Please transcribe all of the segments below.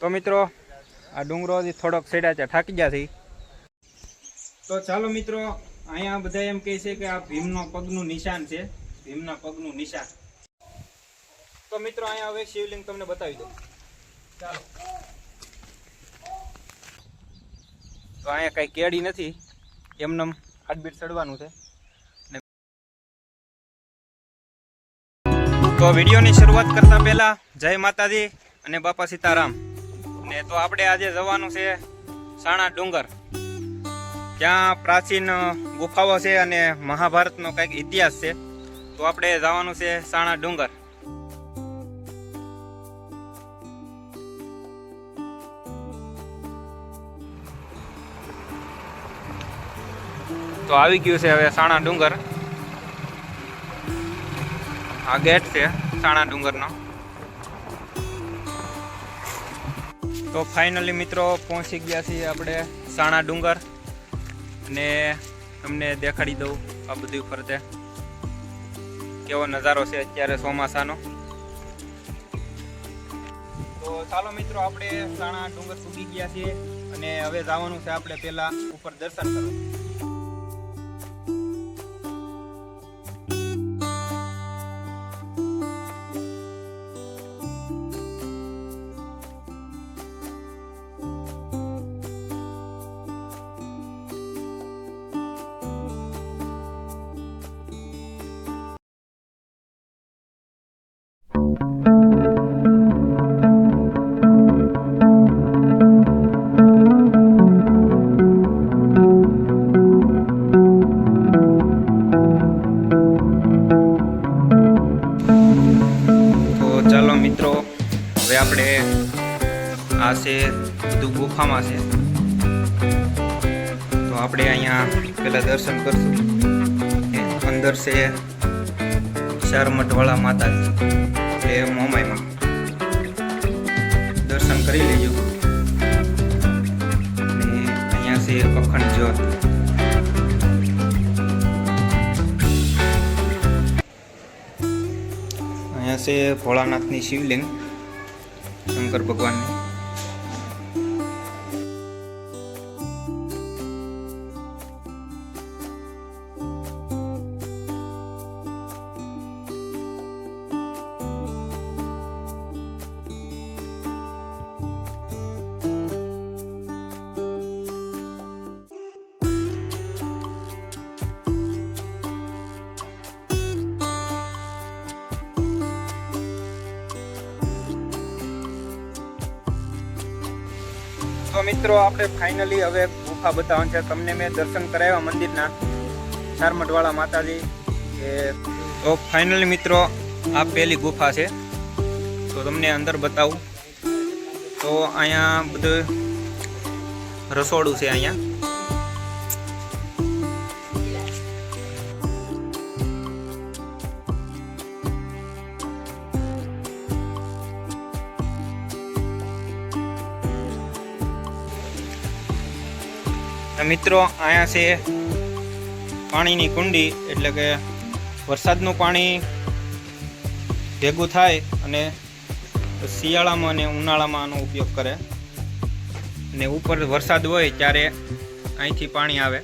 તો મિત્રો આ ડુંગરો થોડોક સેડા છે થાકી ગયા છે. તો ચાલો મિત્રો અહીંયા બધા એમ કહે છે કે આ ભીમનો પગનું નિશાન છે ભીમના પગનું નિશાન. તો મિત્રો અહીંયા હવે શિવલિંગ તમને બતાવી દઉં. ચાલો. તો અહીંયા કઈ કેડી નથી એમનેમ હાથબીટ ચડવાનું છે. તો વિડીયોની શરૂઆત કરતા પહેલા જય માતાજી અને બાપા સીતારામ. ને તો આપણે આજે જવાનું છે સાણા ડુંગર. ત્યાં પ્રાચીન ગુફાઓ છે અને મહાભારતનો કંઈક ઇતિહાસ છે. તો આપણે જવાનું છે સાણા ડુંગર. તો આવી ગયું છે હવે સાણા ડુંગર. આ ગેટ છે સાણા ડુંગરનો. તો ફાઇનલી મિત્રો પહોંચી ગયા છીએ આપણે સાણા ડુંગર અને તમને દેખાડી દઉં આ બધી ફરતે કેવો નજારો છે અત્યારે ચોમાસાનો. તો ચાલો મિત્રો આપણે સાણા ડુંગર સુધી ગયા છીએ અને હવે જવાનું છે આપણે પહેલા ઉપર દર્શન કરવા. હવે આપણે આ છે બધું ગુફામાં છે. તો આપણે અહીંયા પહેલાં દર્શન કરશું. અંદર છે ચારમઠવાળા માતાજી. એટલે મોમાઈમાં. દર્શન કરી લેજો. અહીંયા છે અખંડ જ્યોત. અહીંયા છે ભોળાનાથની શિવલિંગ. શંકર ભગવાનની. મિત્રો, આપણે ફાઇનલી હવે ગુફા બતાવવાનું છે. તમને મેં દર્શન કરાવ્યા મંદિરના ચારમઠવાળા માતાજી. કે તો ફાઇનલી મિત્રો, આ પહેલી ગુફા છે. તો તમને અંદર બતાવું. તો અહીંયા બધું રસોડું છે અહીંયા. મિત્રો, અહીંયા છે પાણીની કુંડી, એટલે કે વરસાદનું પાણી ભેગું થાય અને શિયાળામાં અને ઉનાળામાં આનો ઉપયોગ કરે. અને ઉપર વરસાદ હોય ત્યારે અહીંથી પાણી આવે.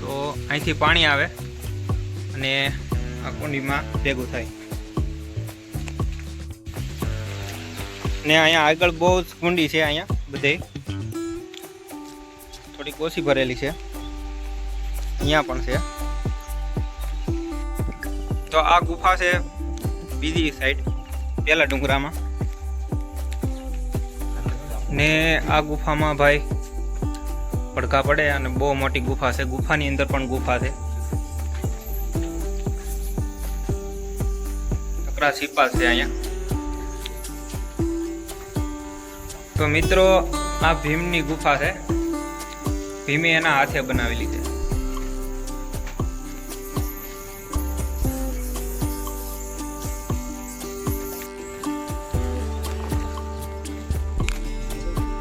તો અહીંથી પાણી આવે અને આ કુંડીમાં ભેગું થાય. ને અહીંયા આગળ બહુ જ કુંડી છે અહીંયા, બધે. થોડીક ઓછી ભરેલી છે. અહીંયા પણ છે. તો આ ગુફા છે બીજી સાઈડ પેલા ડુંગરામાં. ને આ ગુફામાં ભાઈ પડકા પડે અને બહુ મોટી ગુફા છે. ગુફાની અંદર પણ ગુફા છે. નકરા સિપાલ છે અહીંયા. તો મિત્રો, આ ભીમની ગુફા છે. ભીમે એના હાથે બનાવેલી લીધા.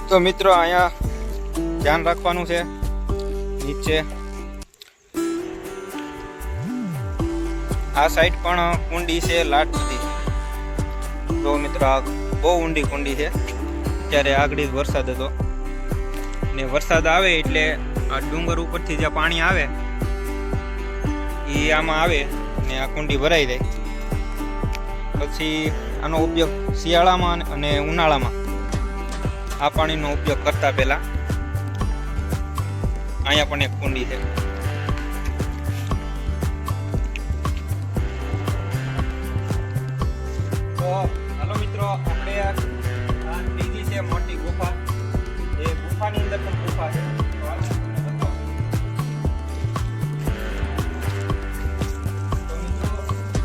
તો મિત્રો, અહીંયા ધ્યાન રાખવાનું છે. નીચે. આ સાઈડ પણ કુંડી છે, લાટ સુધી. તો મિત્રો, આ બહુ ઊંડી કુંડી છે. ત્યારે આગળ વરસાદ હતો. ને વરસાદ આવે એટલે આ ડુંગર ઉપરથી જે પાણી આવે, એ આમાં આવે ને આ કુંડી ભરાઈ જાય. પછી આનો ઉપયોગ શિયાળામાં અને ઉનાળામાં. આ પાણીનો ઉપયોગ કરતા પહેલા અહીંયા પણ એક કુંડી છે. તો ગુફાની અંદર પણ ગુફા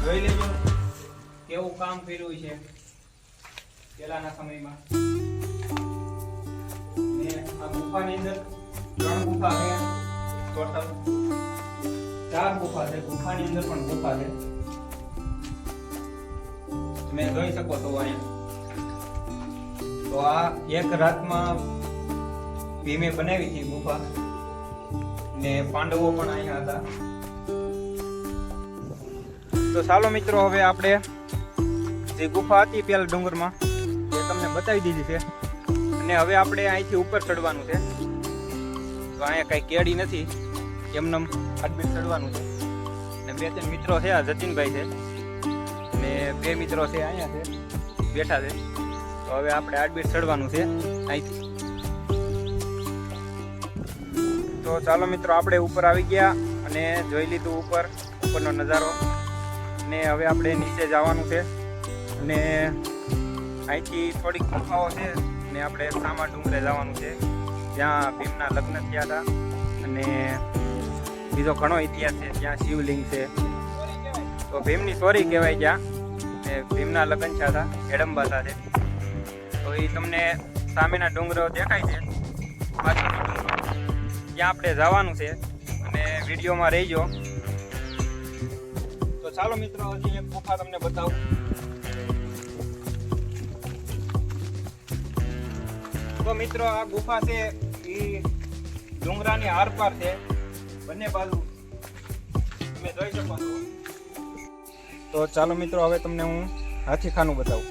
જોઈ લેજો કેવું કામ કર્યું છે પહેલાના સમયમાં. ને આ ગુફાની અંદર ત્રણ ગુફા છે, ટોટલ. ચાર ગુફા છે, ગુફાની અંદર પણ ગુફા છે. તમે જોઈ શકો છો અહીંયા. તો આ એક રાતમાં ભીમે બનાવી હતી ગુફા. ને પાંડવો પણ અહીંયા હતા. તો ચાલો મિત્રો, હવે આપણે જે ગુફા હતી પેલા ડુંગરમાં, એ તમને બતાવી દીધી છે. અને હવે આપણે અહીંથી ઉપર ચડવાનું છે. તો અહીંયા કઈ કેડી નથી, એમનેમ આડબીડ ચડવાનું છે. ને બે ત્રણ મિત્રો છે, આ જતીનભાઈ છે. ને બે મિત્રો છે, અહીંયા છે, બેઠા છે. તો હવે આપણે આડબીડ ચડવાનું છે, અહીંથી. તો ચાલો મિત્રો, આપણે ઉપર આવી ગયા અને જોઈ લીધું ઉપર, ઉપરનો નજારો. ને હવે આપણે નીચે જવાનું છે. અને અહીંથી થોડીક ગુફાઓ છે. ને આપણે સામા ડુંગરે જવાનું છે. જ્યાં ભીમના લગ્ન થયા હતા. અને બીજો ઘણો ઇતિહાસ છે, ત્યાં શિવલિંગ છે. તો ભીમની સોરી કહેવાય ત્યાં. ને ભીમના લગ્ન થયા હતા હેડંબા સાથે તો એ તમને સામેના ડુંગરો દેખાય છે. પાછળનો ત્યાં આપણે જવાનું છે અને વિડીયોમાં રહીજો. તો ચાલો મિત્રો, હજી એક ગુફા તમને બતાવું. તો મિત્રો, આ ગુફા છે એ ડુંગરાની આરપાર છે, બંને બાજુ. તમે જોઈ શકો તો ચાલો મિત્રો, હવે તમને હું હાથીખાનું બતાવું.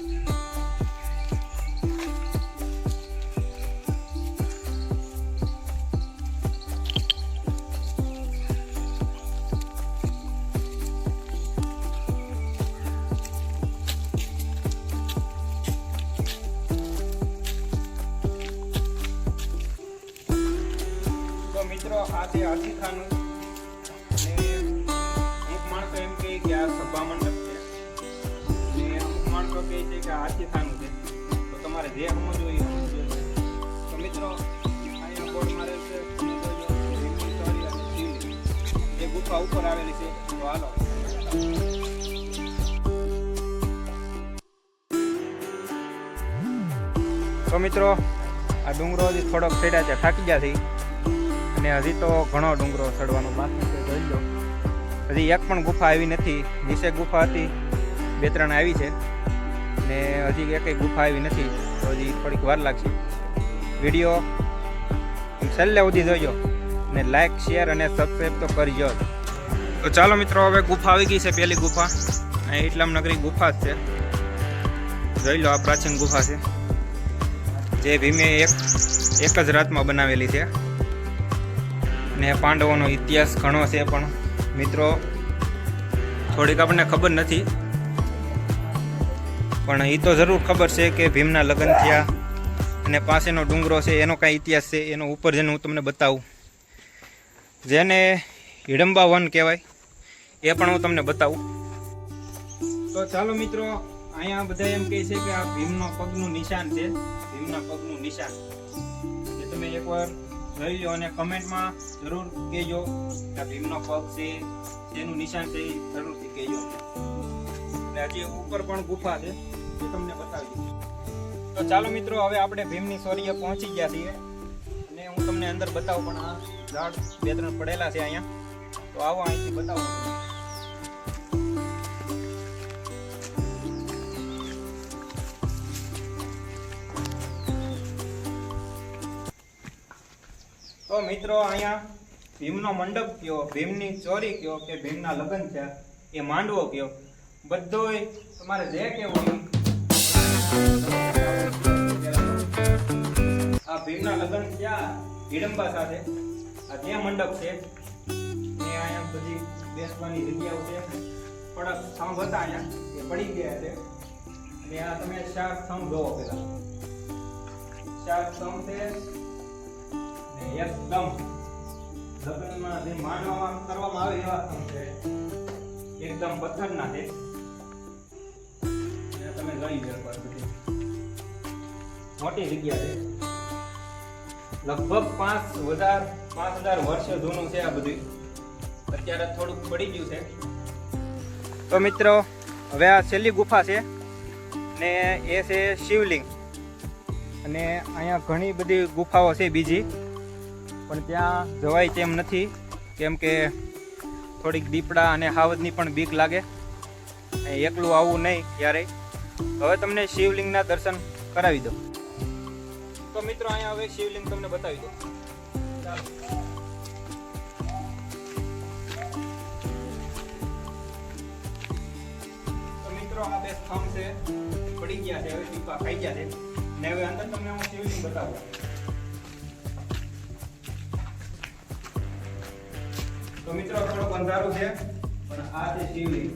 તો તમારે જે સમજવું મિત્રો ઉપર આવેલી છે, તો આ ડુંગરો હજી થોડોક ચડ્યા છે, થાકી ગયા છે. અને હજી તો ઘણો ડુંગરો ચડવાનો બાકી છે, જોઈ લો. હજી એક પણ ગુફા આવી નથી. નીચે ગુફા હતી. બે ત્રણ આવી છે. ને હજી એકેય ગુફા આવી નથી. તો હજી થોડીક વાર લાગશે. વીડિયો છેલ્લે સુધી જોજો. ને લાઈક શેર અને સબસ્ક્રાઈબ તો કરજો તો ચાલો મિત્રો, હવે ગુફા આવી ગઈ છે પહેલી ગુફા. અહીં ઇસ્લામ નગરી ગુફા જ છે. જોઈ લો, આ પ્રાચીન ગુફા છે. જે ભીમે એક એક જ રાતમાં બનાવેલી છે. ને પાંડવોનો ઇતિહાસ ઘણો છે પણ મિત્રો, થોડીક આપણને ખબર નથી, પણ એ તો જરૂર ખબર છે કે ભીમના લગ્ન થયા અને પાસેનો ડુંગરો છે, એનો કાંઈ ઇતિહાસ છે, એનો ઉપર જેને હું તમને બતાવું. જેને હિડંબા વન કહેવાય, એ પણ હું તમને બતાવું. તો ચાલો મિત્રો, અહીંયા બધા એમ કહે છે કે આ ભીમનો પગનું નિશાન છે, ભીમના પગનું નિશાન. એ તમે એકવાર જોઈ લો અને કમેન્ટમાં જરૂર કહેજો કે ભીમનો પગ છે તેનું નિશાન છે જરૂરથી કહેજો. અને હજી ઉપર પણ ગુફા છે જે તમને બતાવી તો ચાલો મિત્રો, હવે આપણે ભીમની સોરીએ પહોંચી ગયા છીએ. અને હું તમને અંદર બતાવું, પણ આ ઝાડ બે ત્રણ પડેલા છે અહીંયા. તો આવો અહીંથી બતાવું. તો મિત્રો અહીંયા ભીમનો મંડપ કયો, ભીમની ચોરી કયો કે ભીમના લગ્ન છે, એ માંડવો કયો? બધોય તમારે જે કેવું આ ભીમના લગ્ન ક્યાં? હિડમ્બા સાથે. આ જે મંડપ છે, એ અહીંયા બધી બેસવાની જગ્યાઓ છે. થોડાક થંભ હતા અહીંયા, એ પડી ગયા છે. અને આ તમે ચાર થંભ જોવો પેલા શાક થંભ છે એકદમ લગ્નમાં જે માનવામાં કરવામાં આવે એવા સ્તંભ છે. એકદમ પથ્થરના છે. તમે ગણી લો મોટી જગ્યા છે. લગભગ પાંચ હજાર પાંચ હજાર વર્ષ જૂનું છે આ બધું. અત્યારે થોડુંક પડી ગયું છે. તો મિત્રો, હવે આ છેલ્લી ગુફા છે ને એ છે શિવલિંગ. અને અહીંયા ઘણી બધી ગુફાઓ છે બીજી. પણ ત્યાં જવાય તેમ નથી. કેમ કે થોડીક દીપડા અને હાવજની પણ બીક લાગે. એકલું આવવું નહીં ક્યારેય હવે તમને શિવલિંગના દર્શન કરાવી દો તો મિત્રો, અહીંયા હવે શિવલિંગ તમને બતાવી દો મિત્રો, આ બે સ્તંભ છે. પડી ગયા છે. હવે દીપા ખાઈ ગયા છે. ને હવે અંદર તમને હું શિવલિંગ બતાવું. તો મિત્રો થોડુંક અંધારું છે પણ આ છે શિવલિંગ.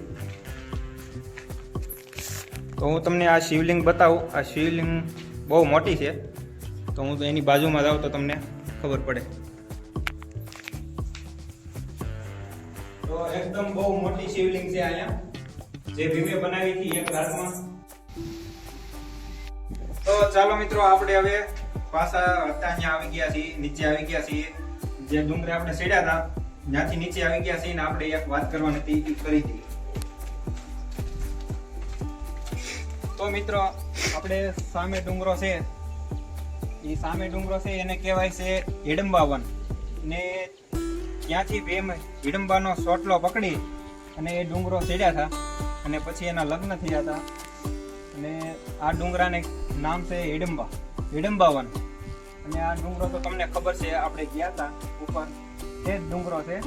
તો હું તમને આ શિવલિંગ બતાવું. આ શિવલિંગ બહુ મોટી છે. તો હું તો એની બાજુમાં જાઉં તો તમને ખબર પડે. તો એકદમ બહુ મોટી શિવલિંગ છે અહીંયા. જે ભીમે બનાવી હતી એક રાતમાં તો ચાલો મિત્રો આપણે હવે પાછા હતા અહીંયા આવી ગયા છીએ નીચે આવી ગયા છીએ. જે ડુંગરે આપણે ચડ્યા હતા ત્યાંથી નીચે આવી ગયા છે ને આપણે એક વાત કરવાની હતી કરી હતી. તો મિત્રો, આપણે સામે ડુંગરો છે. એ સામે ડુંગરો છે, એને કહેવાય છે હિડમ્બાવન ને ત્યાંથી ભીમ હિડમ્બાનો સોટલો પકડી અને એ ડુંગરો ચડ્યા હતા. અને પછી એના લગ્ન થયા હતા. અને આ ડુંગરાને નામ છે હિડમ્બા હિડમ્બાવન અને આ ડુંગરો તો તમને ખબર છે, આપણે ગયા હતા ઉપર. તે જ ડુંગરો છે,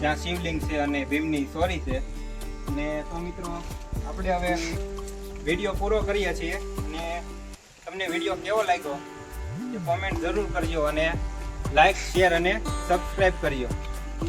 જ્યાં શિવલિંગ છે અને ભીમની સોરી છે. ને તો મિત્રો, આપણે હવે વીડિયો પૂરો કરીએ છીએ અને તમને વીડિયો કેવો લાગ્યો? એ કોમેન્ટ જરૂર કરજો અને લાઈક શેર અને સબસ્ક્રાઈબ કરજો